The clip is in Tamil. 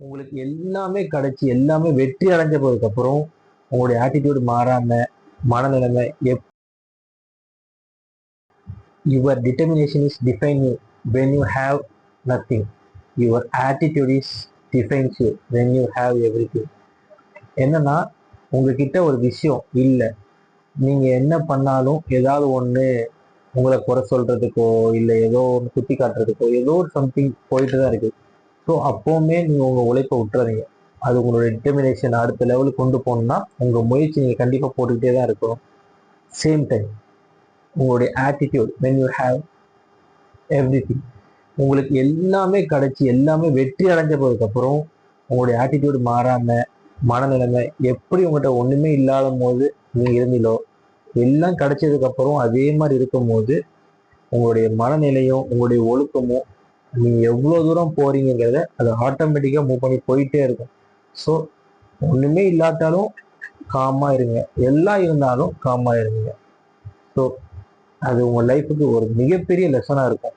உங்களுக்கு எல்லாமே கிடைச்சி எல்லாமே வெற்றி அடைஞ்ச போதுக்கப்புறம் உங்களுடைய ஆட்டிடியூட் மாறாம மனநிலைமை if your determination is define you when you have nothing your attitude is defines you when you have everything என்னன்னா உங்ககிட்ட ஒரு விஷயம் இல்லை. நீங்கள் என்ன பண்ணாலும் ஏதாவது ஒன்று உங்களை குறை சொல்றதுக்கோ இல்லை ஏதோ ஒன்று குத்தி காட்டுறதுக்கோ ஏதோ ஒரு சம்திங் போயிட்டு தான் இருக்குது ஸோ அப்போவுமே நீங்கள் உங்கள் உழைப்பை விட்டுறாதீங்க. அது உங்களோட டிட்டர்மினேஷன் அடுத்த லெவலுக்கு கொண்டு போகணும்னா உங்கள் முயற்சி நீங்கள் கண்டிப்பாக போட்டுக்கிட்டே தான் இருக்கணும். சேம் டைம் உங்களுடைய attitude when you have everything உங்களுக்கு எல்லாமே கிடைச்சி எல்லாமே வெற்றி அடைஞ்ச போதுக்கப்புறம் உங்களுடைய ஆட்டிடியூடு மாறாம மனநிலைமை எப்படி உங்கள்கிட்ட ஒன்றுமே இல்லாத போது நீங்கள் இருந்தீங்களோ எல்லாம் கிடைச்சதுக்கப்புறம் அதே மாதிரி இருக்கும்போது உங்களுடைய மனநிலையும் உங்களுடைய ஒழுக்கமும் நீங்க எவ்வளவு தூரம் போறீங்கிறத அது ஆட்டோமேட்டிக்கா மூவ் பண்ணி போயிட்டே இருக்கும். ஸோ ஒண்ணுமே இல்லாட்டாலும் காமா இருங்க. எல்லாம் இருந்தாலும் காமா இருங்க. ஸோ அது உங்க லைஃபுக்கு ஒரு மிகப்பெரிய லெசனா இருக்கும்.